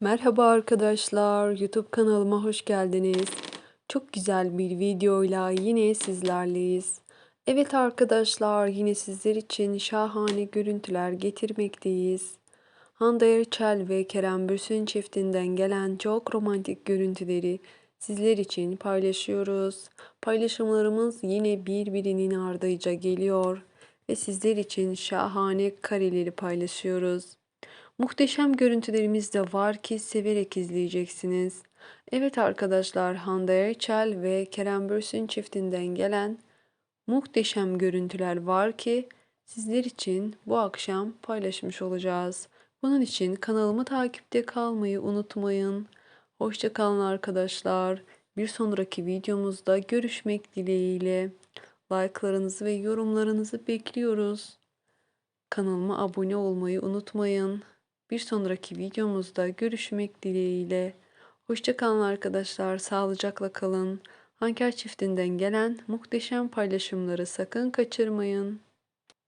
Merhaba arkadaşlar, YouTube kanalıma hoş geldiniz. Çok güzel bir videoyla yine sizlerleyiz. Evet arkadaşlar, yine sizler için şahane görüntüler getirmekteyiz. Hande Erçel ve Kerem Bürsin çiftinden gelen çok romantik görüntüleri sizler için paylaşıyoruz. Paylaşımlarımız yine birbirinin ardıyla geliyor ve sizler için şahane kareleri paylaşıyoruz. Muhteşem görüntülerimiz de var ki severek izleyeceksiniz. Evet arkadaşlar Hande Erçel ve Kerem Bürsin çiftinden gelen muhteşem görüntüler var ki sizler için bu akşam paylaşmış olacağız. Bunun için kanalımı takipte kalmayı unutmayın. Hoşça kalın arkadaşlar. Bir sonraki videomuzda görüşmek dileğiyle. Like'larınızı ve yorumlarınızı bekliyoruz. Kanalıma abone olmayı unutmayın. Bir sonraki videomuzda görüşmek dileğiyle. Hoşça kalın arkadaşlar. Sağlıcakla kalın. Hanker çiftinden gelen muhteşem paylaşımları sakın kaçırmayın.